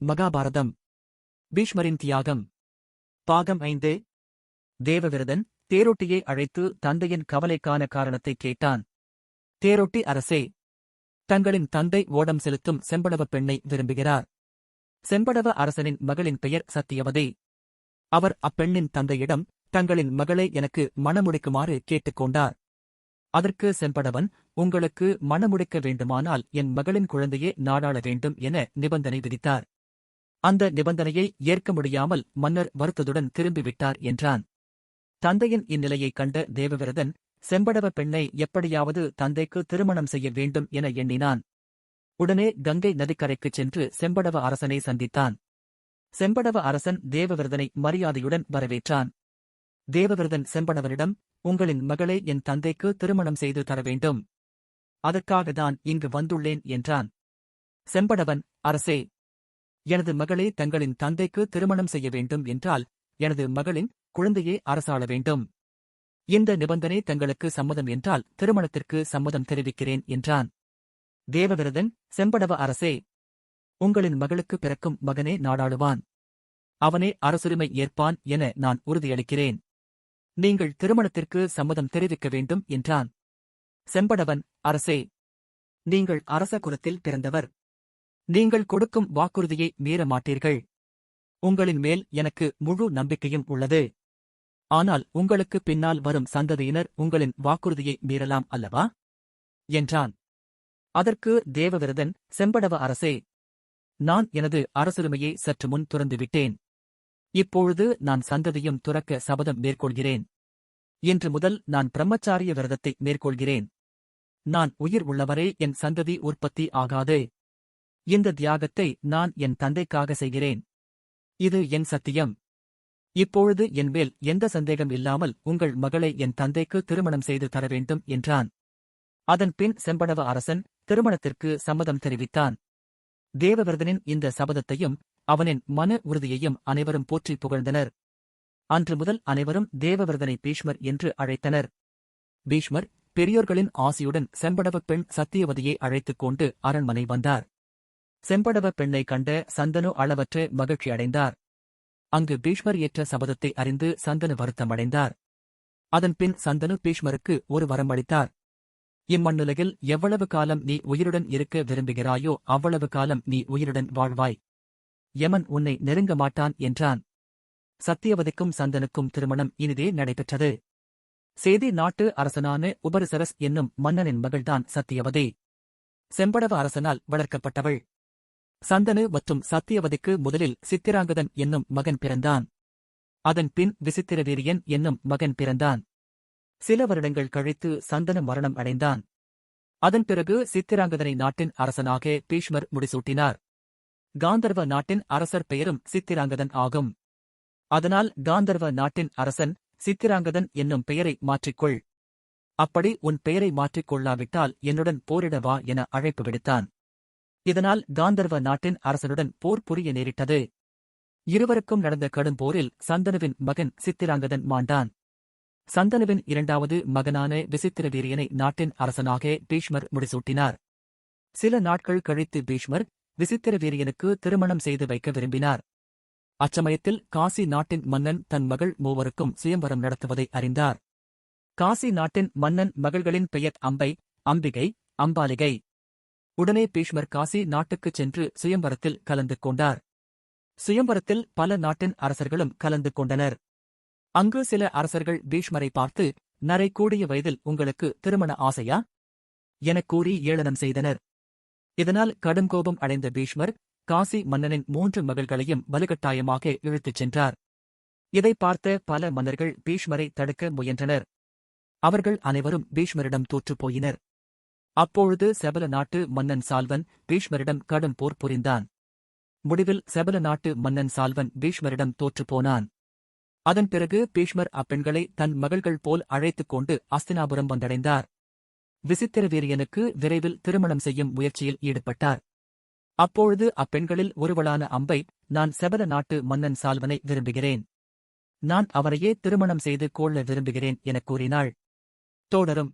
மகாபாரதம். பீஷ்மரின் தியாகம். பாகம் ஐந்து. தேவவிரதன் தேரொட்டியை அழைத்து தந்தையின் கவலைக்கான காரணத்தை கேட்டான். தேரொட்டி அரசே தங்களின் தந்தை ஓடம் செலுத்தும் செம்படவ பெண்ணை விரும்புகிறார். செம்படவ அரசனின் மகளின் பெயர் சத்தியவதி. அவர் அப்பெண்ணின் தந்தையிடம் தங்களின் மகளை எனக்கு மணமுடிக்குமாறு கேட்டுக்கொண்டார் அதற்கு செம்படவன் உங்களுக்கு மணமுடிக்க வேண்டுமானால் என் மகளின் குழந்தையே நாடாள வேண்டும் என நிபந்தனை விதித்தார். அந்த நிபந்தனையை ஏற்க முடியாமல் மன்னர் வருத்ததுடன் திரும்பிவிட்டார் என்றான். தந்தையின் இந்நிலையைக் கண்ட தேவவிரதன் செம்படவ பெண்ணை எப்படியாவது தந்தைக்கு திருமணம் செய்ய வேண்டும் என எண்ணினான். உடனே கங்கை நதிக்கரைக்குச் சென்று செம்படவ அரசனை சந்தித்தான். செம்படவ அரசன் தேவவிரதனை மரியாதையுடன் வரவேற்றான். தேவவிரதன் செம்படவனிடம் உங்களின் மகளை என் தந்தைக்கு திருமணம் செய்து தர வேண்டும். அதற்காக தான் இங்கு வந்துள்ளேன் என்றான். செம்படவன் அரசே எனது மகளை தங்களின் தந்தைக்கு திருமணம் செய்ய வேண்டும் என்றால் எனது மகளின் குழந்தையே அரசாள வேண்டும். இந்த நிபந்தனை தங்களுக்கு சம்மதம் என்றால் திருமணத்திற்கு சம்மதம் தெரிவிக்கிறேன் என்றான். தேவவிரதன் செம்படவ அரசே உங்களின் மகளுக்கு பிறக்கும் மகனே நாடாளுவான். அவனே அரசுரிமை ஏற்பான் என நான் உறுதியளிக்கிறேன். நீங்கள் திருமணத்திற்கு சம்மதம் தெரிவிக்க வேண்டும் என்றான். செம்படவன் அரசே நீங்கள் அரச குலத்தில் பிறந்தவர். நீங்கள் கொடுக்கும் வாக்குறுதியை மீற மாட்டீர்கள். உங்களின் மேல் எனக்கு முழு நம்பிக்கையும் உள்ளது. ஆனால் உங்களுக்கு பின்னால் வரும் சந்ததியினர் உங்களின் வாக்குறுதியை மீறலாம் அல்லவா? என்றான். அதற்கு தேவவிரதன் செம்படவ அரசே நான் எனது அரசுரிமையை சற்று முன் துறந்துவிட்டேன். இப்பொழுது நான் சந்ததியும் துறக்க சபதம் மேற்கொள்கிறேன். இன்று முதல் நான் பிரம்மச்சாரிய விரதத்தை மேற்கொள்கிறேன். நான் உயிர் உள்ளவரை என் சந்ததி உற்பத்தி ஆகாது. இந்த தியாகத்தை நான் என் தந்தைக்காக செய்கிறேன். இது என் சத்தியம். இப்பொழுது என்மேல் எந்த சந்தேகம் இல்லாமல் உங்கள் மகளை என் தந்தைக்கு திருமணம் செய்து தர வேண்டும் என்றான். அதன் பின் செம்படவ அரசன் திருமணத்திற்கு சம்மதம் தெரிவித்தான். தேவவர்தனின் இந்த சபதத்தையும் அவனின் மன உறுதியையும் அனைவரும் போற்றி புகழ்ந்தனர். அன்று முதல் அனைவரும் தேவவர்தனை பீஷ்மர் என்று அழைத்தனர். பீஷ்மர் பெரியோர்களின் ஆசியுடன் செம்படவ பெண் சத்தியவதியை அழைத்துக் கொண்டு அரண்மனை வந்தார். செம்படவப் பெண்ணைக் கண்ட சந்தனு அளவற்ற மகிழ்ச்சி அடைந்தார் அங்கு பீஷ்மர் ஏற்ற சபதத்தை அறிந்து சந்தனு வருத்தமடைந்தார். அதன்பின் சந்தனு பீஷ்மருக்கு ஒரு வரம் அளித்தார். இம்மண்ணுலகில் எவ்வளவு காலம் நீ உயிருடன் இருக்க விரும்புகிறாயோ அவ்வளவு காலம் நீ உயிருடன் வாழ்வாய். யமன் உன்னை நெருங்க மாட்டான் என்றான். சத்தியவதிக்கும் சந்தனுக்கும் திருமணம் இனிதே நடைபெற்றது. சேதி நாட்டு அரசனான உபரிசரஸ் என்னும் மன்னனின் மகள்தான் சத்தியவதி. செம்படவ அரசனால் வளர்க்கப்பட்டவள். சந்தனு மற்றும் சத்தியவதிக்கு முதலில் சித்திராங்கதன் என்னும் மகன் பிறந்தான். அதன் பின் விசித்திரவீரியன் என்னும் மகன் பிறந்தான். சில வருடங்கள் கழித்து சந்தன மரணம் அடைந்தான். அதன் பிறகு சித்திராங்கதனை நாட்டின் அரசனாக பீஷ்மர் முடிசூட்டினார். காந்தர்வ நாட்டின் அரசர் பெயரும் சித்திராங்கதன் ஆகும். அதனால் காந்தர்வ நாட்டின் அரசன் சித்திராங்கதன் என்னும் பெயரை மாற்றிக்கொள். அப்படி உன் பெயரை மாற்றிக்கொள்ளாவிட்டால் என்னுடன் போரிட வா என அழைப்பு விடுத்தான். இதனால் காந்தர்வ நாட்டின் அரசனுடன் போர் புரிய நேரிட்டது. இருவருக்கும் நடந்த கடும் போரில் சந்தனுவின் மகன் சித்திராங்கதன் மாண்டான். சந்தனுவின் இரண்டாவது மகனான விசித்திரவீரியனை நாட்டின் அரசனாக பீஷ்மர் முடிசூட்டினார். சில நாட்கள் கழித்து பீஷ்மர் விசித்திர வீரியனுக்கு திருமணம் செய்து வைக்க விரும்பினார். அச்சமயத்தில் காசி நாட்டின் மன்னன் தன் மகள் மூவருக்கும் சுயம்பரம் நடத்துவதை அறிந்தார். காசி நாட்டின் மன்னன் மகள்களின் பெயர் அம்பை அம்பிகை அம்பாலிகை. உடனே பீஷ்மர் காசி நாட்டுக்குச் சென்று சுயம்பரத்தில் கலந்து கொண்டார். சுயம்பரத்தில் பல நாட்டின் அரசர்களும் கலந்து கொண்டனர். அங்கு சில அரசர்கள் பீஷ்மரை பார்த்து நரை கூடிய வயதில் உங்களுக்கு திருமண ஆசையா? எனக் கூறி ஏளனம் செய்தனர். இதனால் கடும் கோபம் அடைந்த பீஷ்மர் காசி மன்னனின் மூன்று மகள்களையும் வலுக்கட்டாயமாக இழுத்துச் சென்றார். இதை பார்த்த பல மன்னர்கள் பீஷ்மரை தடுக்க முயன்றனர். அவர்கள் அனைவரும் பீஷ்மரிடம் தோற்றுப் போயினர். அப்பொழுது செபல நாட்டு மன்னன் சால்வன் பீஷ்மரிடம் கடும் போர் புரிந்தான். முடிவில் செபல நாட்டு மன்னன் சால்வன் பீஷ்மரிடம் தோற்றுப் போனான். அதன் பிறகு பீஷ்மர் அப்பெண்களை தன் மகள்கள் போல் அழைத்துக் கொண்டு அஸ்தினாபுரம் வந்தடைந்தார். விசித்திரவீரியனுக்கு விரைவில் திருமணம் செய்யும் முயற்சியில் ஈடுபட்டார். அப்பொழுது அப்பெண்களில் ஒருவளான அம்பை நான் செபல நாட்டு மன்னன் சால்வனை விரும்புகிறேன். நான் அவரையே திருமணம் செய்து கொள்ள விரும்புகிறேன் எனக் கூறினாள். தோழரும்